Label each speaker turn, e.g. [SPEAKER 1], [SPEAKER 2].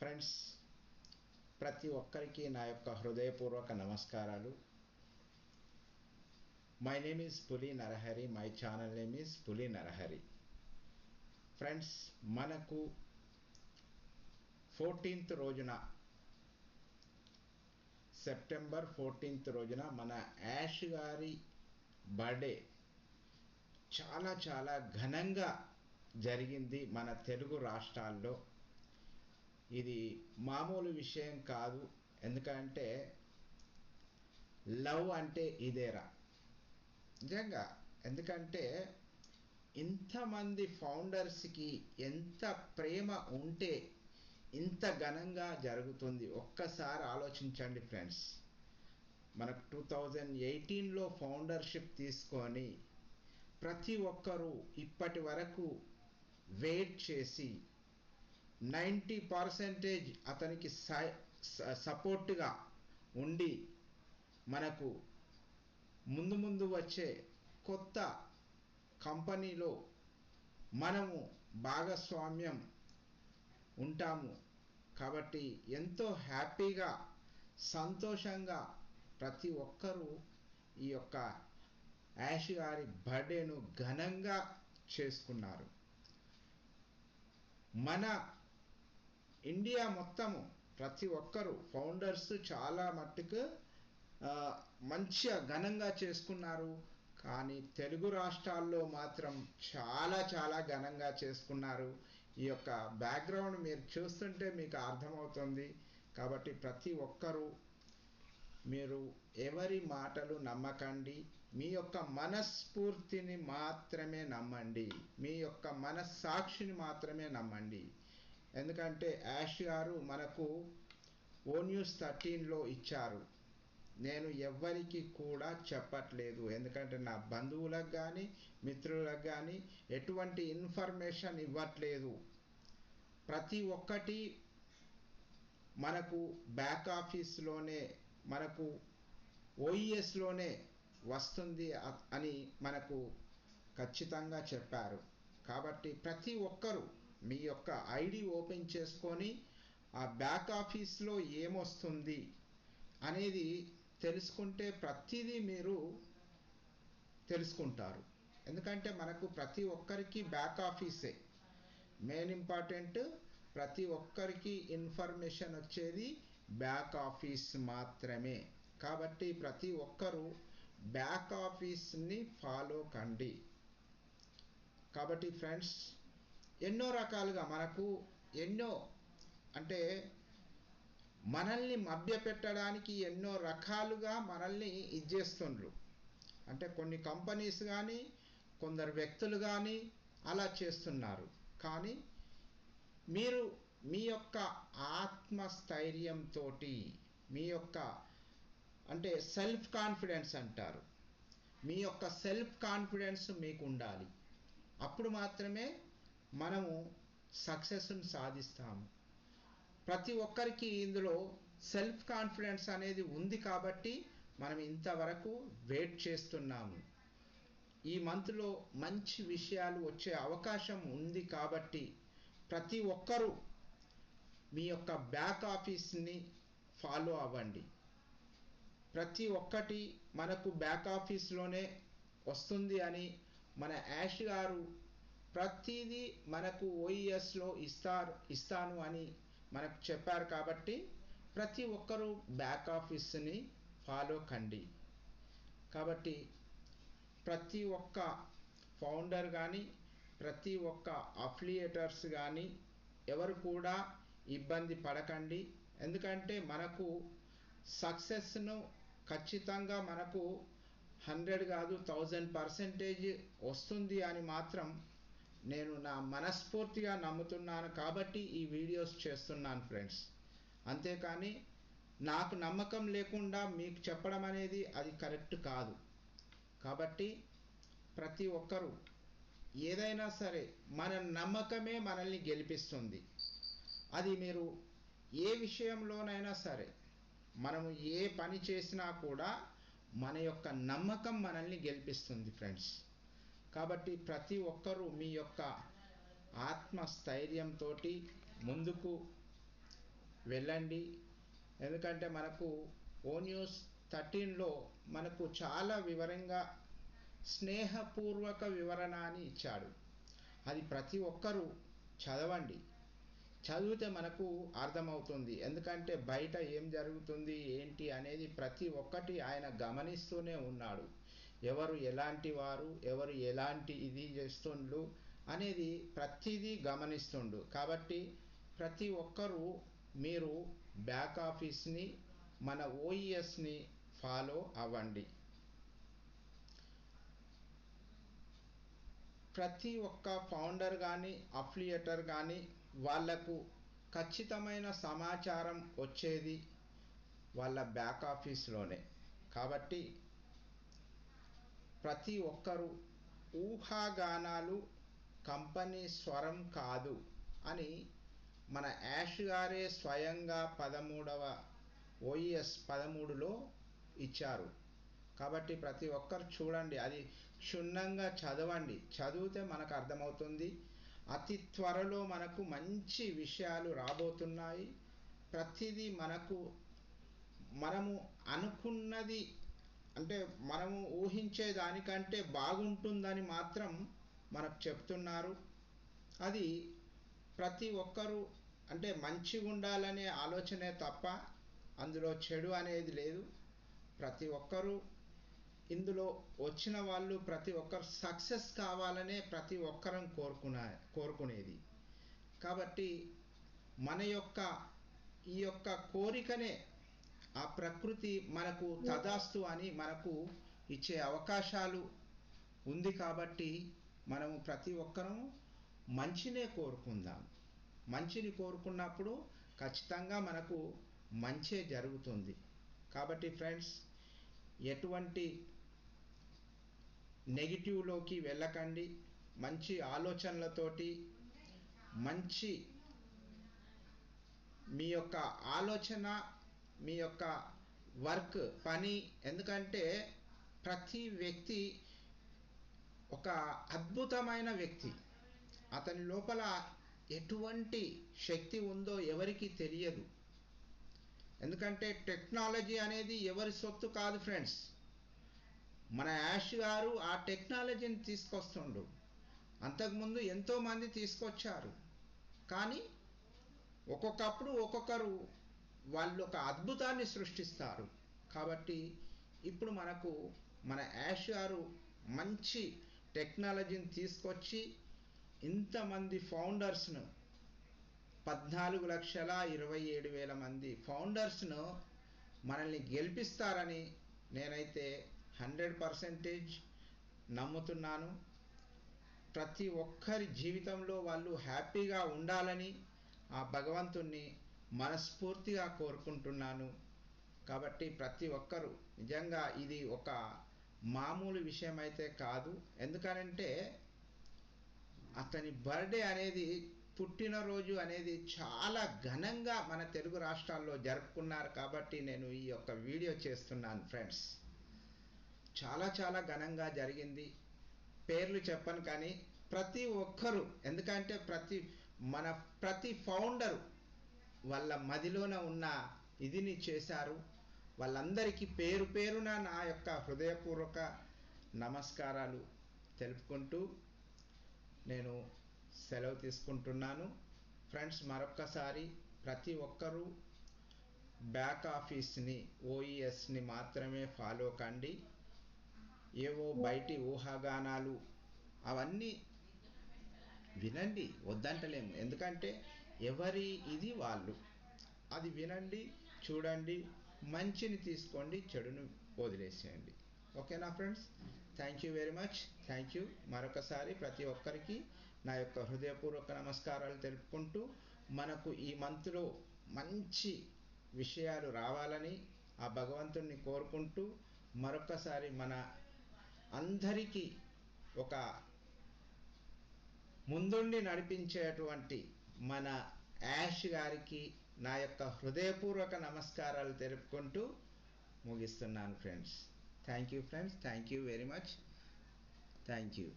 [SPEAKER 1] Friends ప్రతి ఒక్కరికి నా యొక్క హృదయపూర్వక నమస్కారాలు. My name is Puli Narahari my channel name is Puli Narahari friends మనకు ఫోర్టీన్త్ రోజున సెప్టెంబర్ ఫోర్టీన్త్ రోజున మన యాష్ గారి బర్త్డే చాలా చాలా ఘనంగా జరిగింది మన తెలుగు రాష్ట్రాల్లో. ఇది మామూలు విషయం కాదు. ఎందుకంటే లవ్ అంటే ఇదేరా. నిజంగా ఎందుకంటే ఇంతమంది ఫౌండర్స్కి ఎంత ప్రేమ ఉంటే ఇంత ఘనంగా జరుగుతుంది. ఒక్కసారి ఆలోచించండి ఫ్రెండ్స్. మనకు టూ థౌజండ్ ఎయిటీన్లో ఫౌండర్షిప్ తీసుకొని ప్రతి ఒక్కరూ ఇప్పటి వరకు వెయిట్ చేసి నైంటీ పర్సెంటేజ్ అతనికి సపోర్ట్గా ఉండి మనకు ముందు ముందు వచ్చే కొత్త కంపెనీలో మనము భాగస్వామ్యం ఉంటాము. కాబట్టి ఎంతో హ్యాపీగా సంతోషంగా ప్రతి ఒక్కరూ ఈ యొక్క యాష్ గారి బర్త్డేను ఘనంగా చేసుకున్నారు. మన ఇండియా మొత్తము ప్రతి ఒక్కరు ఫౌండర్స్ చాలా మట్టుకు మంచిగా ఘనంగా చేసుకున్నారు. కానీ తెలుగు రాష్ట్రాల్లో మాత్రం చాలా చాలా ఘనంగా చేసుకున్నారు. ఈ యొక్క బ్యాక్గ్రౌండ్ మీరు చూస్తుంటే మీకు అర్థమవుతుంది. కాబట్టి ప్రతి ఒక్కరూ మీరు ఎవరి మాటలు నమ్మకండి. మీ యొక్క మనస్ఫూర్తిని మాత్రమే నమ్మండి. మీ యొక్క మనస్సాక్షిని మాత్రమే నమ్మండి. ఎందుకంటే యాష్ గారు మనకు ఓ న్యూస్ థర్టీన్లో ఇచ్చారు. నేను ఎవ్వరికి కూడా చెప్పట్లేదు. ఎందుకంటే నా బంధువులకు కానీ మిత్రులకు కానీ ఎటువంటి ఇన్ఫర్మేషన్ ఇవ్వట్లేదు. ప్రతి ఒక్కటి మనకు బ్యాక్ ఆఫీస్లోనే మనకు ఓఈఎస్లోనే వస్తుంది అని మనకు ఖచ్చితంగా చెప్పారు. కాబట్టి ప్రతి ఒక్కరూ మీ యొక్క ఐడి ఓపెన్ చేసుకొని ఆ బ్యాక్ ఆఫీస్లో ఏమొస్తుంది అనేది తెలుసుకుంటే ప్రతిదీ మీరు తెలుసుకుంటారు. ఎందుకంటే మనకు ప్రతి ఒక్కరికి బ్యాక్ ఆఫీసే. మెయిన్ ఇంపార్టెంట్ ప్రతి ఒక్కరికి ఇన్ఫర్మేషన్ వచ్చేది బ్యాక్ ఆఫీస్ మాత్రమే. కాబట్టి ప్రతి ఒక్కరూ బ్యాక్ ఆఫీస్ని ఫాలో కండి. కాబట్టి ఫ్రెండ్స్ ఎన్నో రకాలుగా మనకు ఎన్నో అంటే మనల్ని మభ్యపెట్టడానికి ఎన్నో రకాలుగా మనల్ని ఇచ్చేస్తుండ్రు అంటే కొన్ని కంపెనీస్ కానీ కొందరు వ్యక్తులు కానీ అలా చేస్తున్నారు. కానీ మీరు మీ యొక్క ఆత్మస్థైర్యంతో మీ యొక్క అంటే సెల్ఫ్ కాన్ఫిడెన్స్ అంటారు. మీ యొక్క సెల్ఫ్ కాన్ఫిడెన్స్ మీకు ఉండాలి అప్పుడు మాత్రమే మనము సక్సెస్ను సాధిస్తాము. ప్రతి ఒక్కరికి ఇందులో సెల్ఫ్ కాన్ఫిడెన్స్ అనేది ఉంది కాబట్టి మనం ఇంతవరకు వెయిట్ చేస్తున్నాము. ఈ మంత్లో మంచి విషయాలు వచ్చే అవకాశం ఉంది కాబట్టి ప్రతి ఒక్కరూ మీ యొక్క బ్యాక్ ఆఫీస్ని ఫాలో అవ్వండి. ప్రతి ఒక్కటి మనకు బ్యాక్ ఆఫీస్లోనే వస్తుంది అని మన యాష్ గారు ప్రతిదీ మనకు ఓఈఎస్లో ఇస్తారు ఇస్తాను అని మనకు చెప్పారు కాబట్టి ప్రతి ఒక్కరూ బ్యాక్ ఆఫీస్ని ఫాలో కండి. కాబట్టి ప్రతి ఒక్క ఫౌండర్ కానీ ప్రతి ఒక్క అఫిలియేటర్స్ కానీ ఎవరు కూడా ఇబ్బంది పడకండి. ఎందుకంటే మనకు సక్సెస్ను ఖచ్చితంగా మనకు హండ్రెడ్ కాదు థౌజండ్ పర్సెంటేజ్ వస్తుంది అని మాత్రం నేను నా మనస్ఫూర్తిగా నమ్ముతున్నాను కాబట్టి ఈ వీడియోస్ చేస్తున్నాను ఫ్రెండ్స్. అంతేకాని నాకు నమ్మకం లేకుండా మీకు చెప్పడం అనేది అది కరెక్ట్ కాదు. కాబట్టి ప్రతి ఒక్కరూ ఏదైనా సరే మన నమ్మకమే మనల్ని గెలిపిస్తుంది. అది మీరు ఏ విషయంలోనైనా సరే మనము ఏ పని చేసినా కూడా మన యొక్క నమ్మకం మనల్ని గెలిపిస్తుంది ఫ్రెండ్స్. కాబట్టి ప్రతి ఒక్కరూ మీ యొక్క ఆత్మస్థైర్యంతో ముందుకు వెళ్ళండి. ఎందుకంటే మనకు ఓ న్యూస్ థర్టీన్లో మనకు చాలా వివరంగా స్నేహపూర్వక వివరణ అని ఇచ్చాడు. అది ప్రతి ఒక్కరూ చదవండి. చదివితే మనకు అర్థమవుతుంది. ఎందుకంటే బయట ఏం జరుగుతుంది ఏంటి అనేది ప్రతి ఒక్కటి ఆయన గమనిస్తూనే ఉన్నాడు. ఎవరు ఎలాంటి వారు ఎవరు ఎలాంటి ఇది చేస్తుండ్రు అనేది ప్రతిదీ గమనిస్తుండు. కాబట్టి ప్రతి ఒక్కరూ మీరు బ్యాక్ ఆఫీస్ని మన ఓఈఎస్ని ఫాలో అవ్వండి. ప్రతి ఒక్క ఫౌండర్ కానీ అఫ్లియేటర్ కానీ వాళ్ళకు ఖచ్చితమైన సమాచారం వచ్చేది వాళ్ళ బ్యాక్ ఆఫీస్లోనే కాబట్టి ప్రతి ఒక్కరూ ఊహాగానాలు కంపెనీ స్వరం కాదు అని మన యాష్ గారే స్వయంగా పదమూడవ ఓఈఎస్ పదమూడులో ఇచ్చారు. కాబట్టి ప్రతి ఒక్కరు చూడండి అది క్షుణ్ణంగా చదవండి. చదివితే మనకు అర్థమవుతుంది. అతి త్వరలో మనకు మంచి విషయాలు రాబోతున్నాయి. ప్రతిదీ మనకు మనము అనుకున్నది అంటే మనము ఊహించే దానికంటే బాగుంటుందని మాత్రం మనకు చెప్తున్నారు. అది ప్రతి ఒక్కరూ అంటే మంచిగా ఉండాలనే ఆలోచనే తప్ప అందులో చెడు అనేది లేదు. ప్రతి ఒక్కరూ ఇందులో వచ్చిన వాళ్ళు ప్రతి ఒక్కరు సక్సెస్ కావాలనే ప్రతి ఒక్కరం కోరుకున్న కోరుకునేది. కాబట్టి మన యొక్క ఈ యొక్క కోరికనే ఆ ప్రకృతి మనకు తదాస్తు అని మనకు ఇచ్చే అవకాశాలు ఉంది కాబట్టి మనము ప్రతి ఒక్కరం మంచినే కోరుకుందాం. మంచిని కోరుకున్నప్పుడు ఖచ్చితంగా మనకు మంచే జరుగుతుంది. కాబట్టి ఫ్రెండ్స్ ఎటువంటి నెగిటివ్లోకి వెళ్ళకండి. మంచి ఆలోచనలతోటి మంచి మీ యొక్క ఆలోచన మీ యొక్క వర్క్ పని ఎందుకంటే ప్రతి వ్యక్తి ఒక అద్భుతమైన వ్యక్తి. అతని లోపల ఎటువంటి శక్తి ఉందో ఎవరికి తెలియదు. ఎందుకంటే టెక్నాలజీ అనేది ఎవరి సొత్తు కాదు ఫ్రెండ్స్. మన యాష్ గారు ఆ టెక్నాలజీని తీసుకొస్తుండు. అంతకుముందు ఎంతోమంది తీసుకొచ్చారు. కానీ ఒక్కొక్కప్పుడు ఒక్కొక్కరు వాళ్ళు ఒక అద్భుతాన్ని సృష్టిస్తారు. కాబట్టి ఇప్పుడు మనకు మన యాష్ గారు మంచి టెక్నాలజీని తీసుకొచ్చి ఇంతమంది ఫౌండర్స్ను పద్నాలుగు లక్షల ఇరవై ఏడు వేల మంది ఫౌండర్స్ను మనల్ని గెలిపిస్తారని నేనైతే హండ్రెడ్ పర్సెంటేజ్ నమ్ముతున్నాను. ప్రతి ఒక్కరి జీవితంలో వాళ్ళు హ్యాపీగా ఉండాలని ఆ భగవంతుణ్ణి మనస్ఫూర్తిగా కోరుకుంటున్నాను. కాబట్టి ప్రతి ఒక్కరూ నిజంగా ఇది ఒక మామూలు విషయం అయితే కాదు. ఎందుకనంటే అతని బర్త్డే అనేది పుట్టినరోజు అనేది చాలా ఘనంగా మన తెలుగు రాష్ట్రాల్లో జరుపుకున్నారు కాబట్టి నేను ఈ యొక్క వీడియో చేస్తున్నాను ఫ్రెండ్స్. చాలా చాలా ఘనంగా జరిగింది. పేర్లు చెప్పను కానీ ప్రతి ఒక్కరు ఎందుకంటే ప్రతి మన ప్రతి ఫౌండరు వాళ్ళ మదిలోన ఉన్న ఇదిని చేశారు. వాళ్ళందరికీ పేరు పేరున నా యొక్క హృదయపూర్వక నమస్కారాలు తెలుపుకుంటూ నేను సెలవు తీసుకుంటున్నాను. ఫ్రెండ్స్ మరొక్కసారి ప్రతి ఒక్కరూ బ్యాక్ ఆఫీస్ని ఓఈఎస్ని మాత్రమే ఫాలో కండి. ఏవో బయటి ఊహాగానాలు అవన్నీ వినండి వద్దంటలేము. ఎందుకంటే ఎవరి ఇది వాళ్ళు. అది వినండి చూడండి మంచిని తీసుకోండి చెడును వదిలేసేయండి. ఓకేనా friends thank you very much thank you మరొకసారి ప్రతి ఒక్కరికి నా యొక్క హృదయపూర్వక నమస్కారాలు తెలుపుకుంటూ మనకు ఈ మంత్లో మంచి విషయాలు రావాలని ఆ భగవంతుణ్ణి కోరుకుంటూ మరొకసారి మన అందరికీ ఒక ముందుండి నడిపించేటువంటి మన యాష్ గారికి నా యొక్క హృదయపూర్వక నమస్కారాలు తెలుపుకుంటూ ముగిస్తున్నాను friends thank you friends thank you very much thank you